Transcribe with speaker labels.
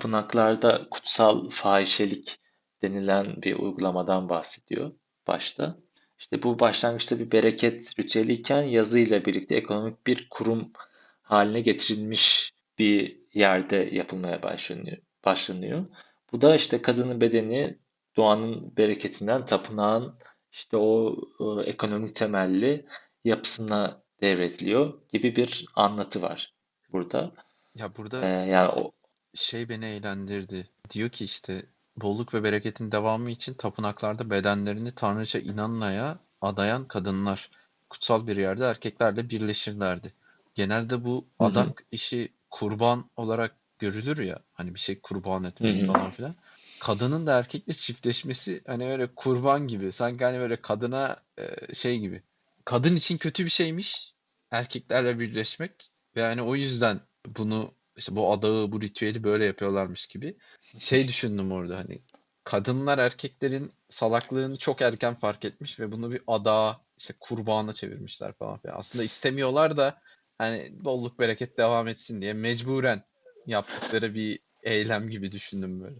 Speaker 1: tapınaklarda kutsal fahişelik denilen bir uygulamadan bahsediyor başta. İşte bu başlangıçta bir bereket ritüeliyken yazıyla birlikte ekonomik bir kurum haline getirilmiş bir yerde yapılmaya başlanıyor. başlanıyor. Bu da işte kadının bedeni doğanın bereketinden tapınağın işte o, ekonomik temelli yapısına devrediliyor gibi bir anlatı var burada.
Speaker 2: Ya
Speaker 1: Ee,
Speaker 2: burada
Speaker 1: yani o
Speaker 2: şey beni eğlendirdi. Diyor ki işte bolluk ve bereketin devamı için tapınaklarda bedenlerini tanrıça İnanna'ya adayan kadınlar kutsal bir yerde erkeklerle birleşirlerdi. Genelde bu adak işi kurban olarak görülür ya hani bir şey kurban etmek falan filan. Kadının da erkekle çiftleşmesi hani öyle kurban gibi sanki hani böyle kadına e, şey gibi. Kadın için kötü bir şeymiş erkeklerle birleşmek ve hani o yüzden bunu işte bu adağı, bu ritüeli böyle yapıyorlarmış gibi. Şey düşündüm orada hani kadınlar erkeklerin salaklığını çok erken fark etmiş ve bunu bir adağa, işte kurbana çevirmişler falan filan. Aslında istemiyorlar da hani bolluk bereket devam etsin diye mecburen yaptıkları bir eylem gibi düşündüm böyle.